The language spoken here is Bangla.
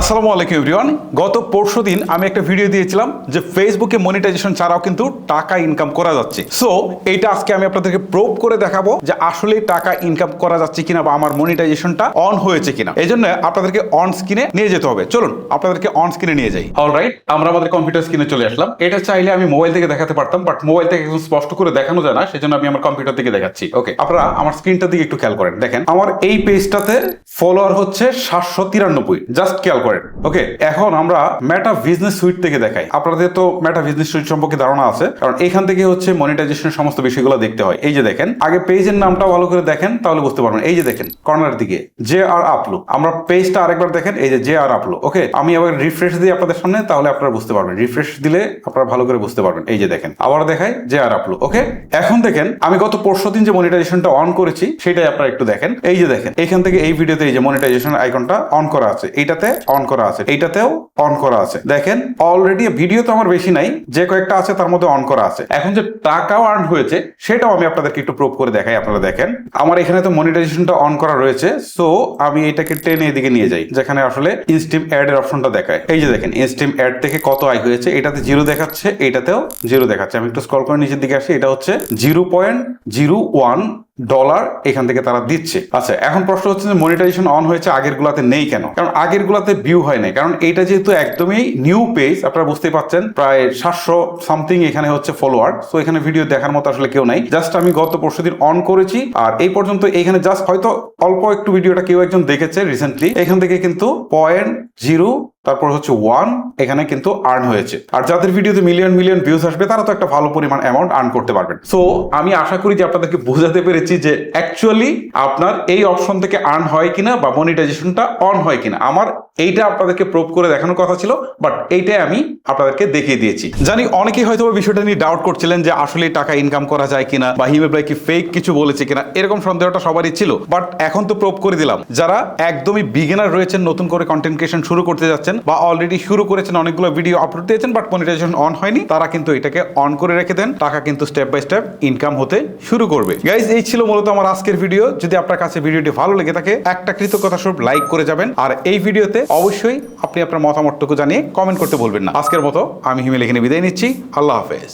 আসসালামু আলাইকুম এভরিওয়ান। গত পরশু দিন আমি একটা ভিডিও দিয়েছিলাম যে ফেসবুকে মনিটাইজেশন ছাড়াও কিন্তু টাকা ইনকাম করা যাচ্ছে। সো এইটা আজকে আমি আপনাদেরকে প্রুভ করে দেখাবো যে আসলেই টাকা ইনকাম করা যাচ্ছে কিনা বা আমার মনিটাইজেশনটা অন হয়েছে কিনা। এই জন্য আপনাদেরকে অন স্ক্রিনে নিয়ে যেতে হবে। চলুন, আপনাদেরকে অন স্ক্রিনে নিয়ে যাই। অলরাইট আমরা আমাদের কম্পিউটার স্ক্রিনে চলে আসলাম। এটা চাইলে আমি মোবাইল থেকে দেখাতে পারতাম বাট মোবাইল থেকে একদম স্পষ্ট করে দেখানো যায় না, সেজন্য আমি আমার কম্পিউটার থেকে দেখাচ্ছি। ওকে আপনারা আমার স্ক্রিনটার দিকে একটু খেয়াল করেন। দেখেন, আমার এই পেজটাতে ফলোয়ার হচ্ছে সাতশো তিরানব্বই। জাস্ট খেয়াল করেন। ওকে এখন আমরা মেটা বিজনেস সুইট থেকে দেখাই। আপনাদের তো মেটা বিজনেস সুইট সম্পর্কে ধারণা আছে, কারণ এখান থেকে হচ্ছে মনিটাইজেশনের সমস্ত বিষয়গুলো দেখতে হয়। এই যে দেখেন, আগে পেজের নামটা ভালো করে দেখেন, তাহলে বুঝতে পারবেন। এই যে দেখেন কর্নার দিকে জে আর আপলো আমরা পেজটা আরেকবার দেখেন, এই যে জে আর আপলো ওকে আমি আবার রিফ্রেশ দিই আপনাদের সামনে, তাহলে আপনারা বুঝতে পারবেন। রিফ্রেশ দিলে আপনারা ভালো করে বুঝতে পারবেন। এই যে দেখেন, আবার দেখাই যে আর আপলো ওকে এখন দেখেন, আমি গত পরশু দিন যে মনিটাইজেশনটা অন করেছি, সেটাই আপনারা একটু দেখেন। এই যে দেখেন, এখান থেকে এই ভিডিওতে এই যে মনিটাইজেশন আইকনটা অন করা আছে। এইটাতে অন করা আছে, এইটাতেও অন করা আছে। দেখেন অলরেডি ভিডিও তো আমার বেশি নাই, যে কয়েকটা আছে তার মধ্যে অন করা আছে। এখন যে টাকাও আর্ন হয়েছে, সেটাও আমি আপনাদেরকে একটু প্রুভ করে দেখাই, আপনারা দেখেন। আমার এখানে তো মনিটাইজেশনটা অন করা রয়েছে সো আমি এটাকে টেনে এদিকে নিয়ে যাই, যেখানে আসলে ইনস্টিম অ্যাড এর অপশনটা দেখায়। এই যে দেখেন ইনস্টিম অ্যাড থেকে কত আয় হয়েছে, এটাতে জিরো দেখাচ্ছে, এটাতেও জিরো দেখাচ্ছে। আমি একটু স্ক্রল করে নিচের দিকে আসি, এটা হচ্ছে zero point zero one dollar এখান থেকে তারা দিচ্ছে। আচ্ছা এখন প্রশ্ন হচ্ছে যে মনিটাইজেশন অন হয়েছে আগের গুলাতে নেই কেন? কারণ আগের গুলাতে ভিউ হয় নাই। কারণ এটা যেহেতু একদমই নিউ পেজ আপনারা বুঝতেই পাচ্ছেন, প্রায় সাতশো সামথিং এখানে হচ্ছে ফলোয়ার সো এখানে ভিডিও দেখার মতো আসলে কেউ নাই। জাস্ট আমি গত পরশু দিন অন করেছি, আর এই পর্যন্ত এখানে জাস্ট হয়তো অল্প একটু ভিডিওটা কেউ একজন দেখেছে রিসেন্টলি এখান থেকে কিন্তু পয়েন্ট জিরো তারপর হচ্ছে ওয়ান এখানে কিন্তু আর্ন হয়েছে। আর যাদের ভিডিওতে মিলিয়ন মিলিয়ন ভিউজ আসবে, তারা তো একটা ভালো পরিমাণ অ্যামাউন্ট আর্ন করতে পারবেন। সো আমি আশা করি যে আপনাদেরকে বোঝাতে পেরেছি যে অ্যাকচুয়ালি আপনার এই অপশন থেকে আর্ন হয় কিনা বা মনিটাইজেশনটা অন হয় কিনা। আমার এইটা আপনাদেরকে প্রুভ করে দেখানোর কথা ছিল বাট এইটাই আমি আপনাদেরকে দেখিয়ে দিয়েছি। জানি অনেকেই হয়তো বিষয়টা নিয়ে ডাউট করছিলেন যে আসলে টাকা ইনকাম করা যায় কিনা, বা ভাই কি ফেক কিছু বলেছে কিনা, এরকম সন্দেহটা সবারই ছিল। বাট এখন তো প্রুভ করে দিলাম। যারা একদমই বিগিনার রয়েছেন, নতুন করে কন্টেন্ট ক্রিয়েশন শুরু করতে যাচ্ছেন বা অলরেডি শুরু করেছেন অনেকগুলো ভিডিও আপলোড দিয়েছেন বাট মনিটাইজেশন অন হয়নি। তারা কিন্তু এটাকে অন করে রেখে দেন। টাকা কিন্তু স্টেপ বাই স্টেপ ইনকাম হতে শুরু করবে। গাইজ এই ছিল মূলত আমার আজকের ভিডিও যদি আপনার কাছে ভিডিওটি ভালো লেগে থাকে, একটা কৃতজ্ঞতা স্বরূপ লাইক করে যাবেন। আর এই ভিডিওতে অবশ্যই আপনি আপনার মতামতটুকু জানিয়ে কমেন্ট করতে বলবেন না। আজকের মতো আমি হিমেল এখানে বিদায় নিচ্ছি। আল্লাহ হাফেজ।